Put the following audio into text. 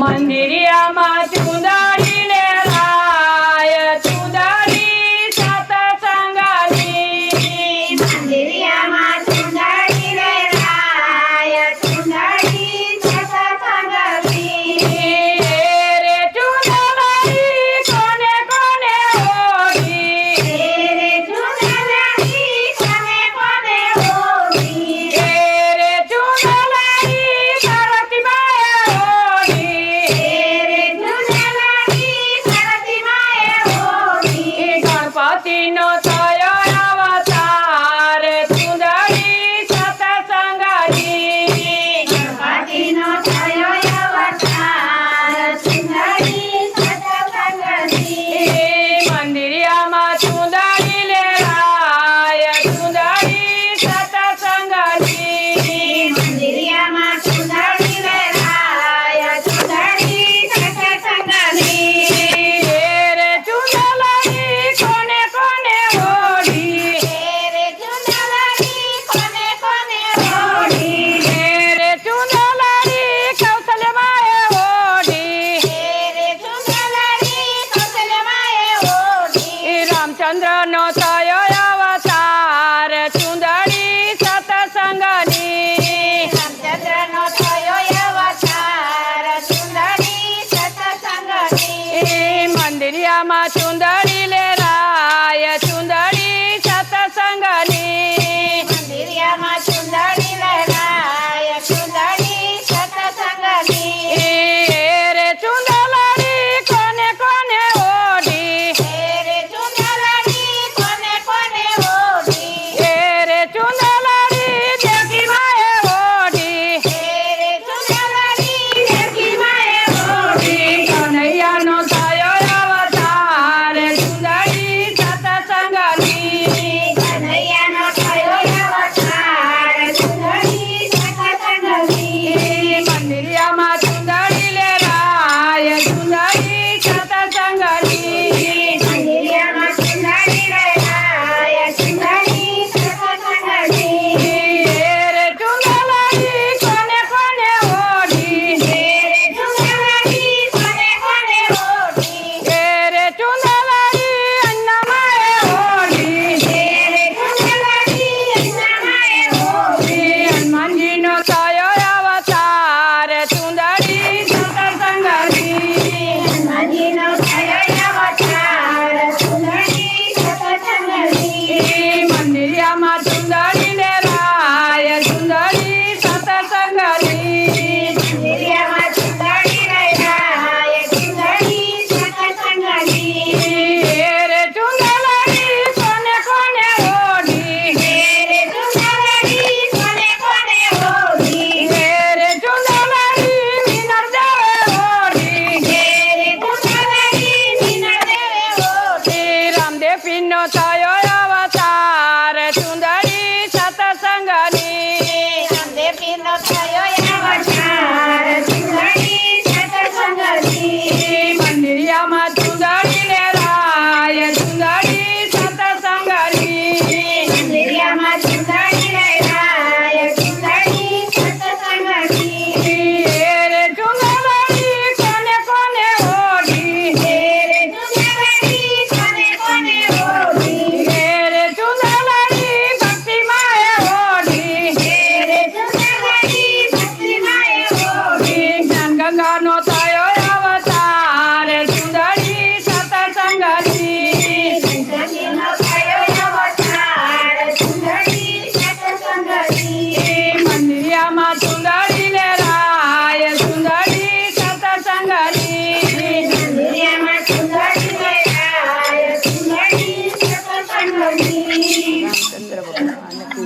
મંદિરિયામાં રામચંદ્રનો થયો અવતાર ચુંદડી સતસંગની. રામચંદ્રનો થયો અવતાર ચુંદડી સતસંગની. મંદિરિયામાં ચુંદડી લેરાય ચુંદડી સતસંગની. I'm amar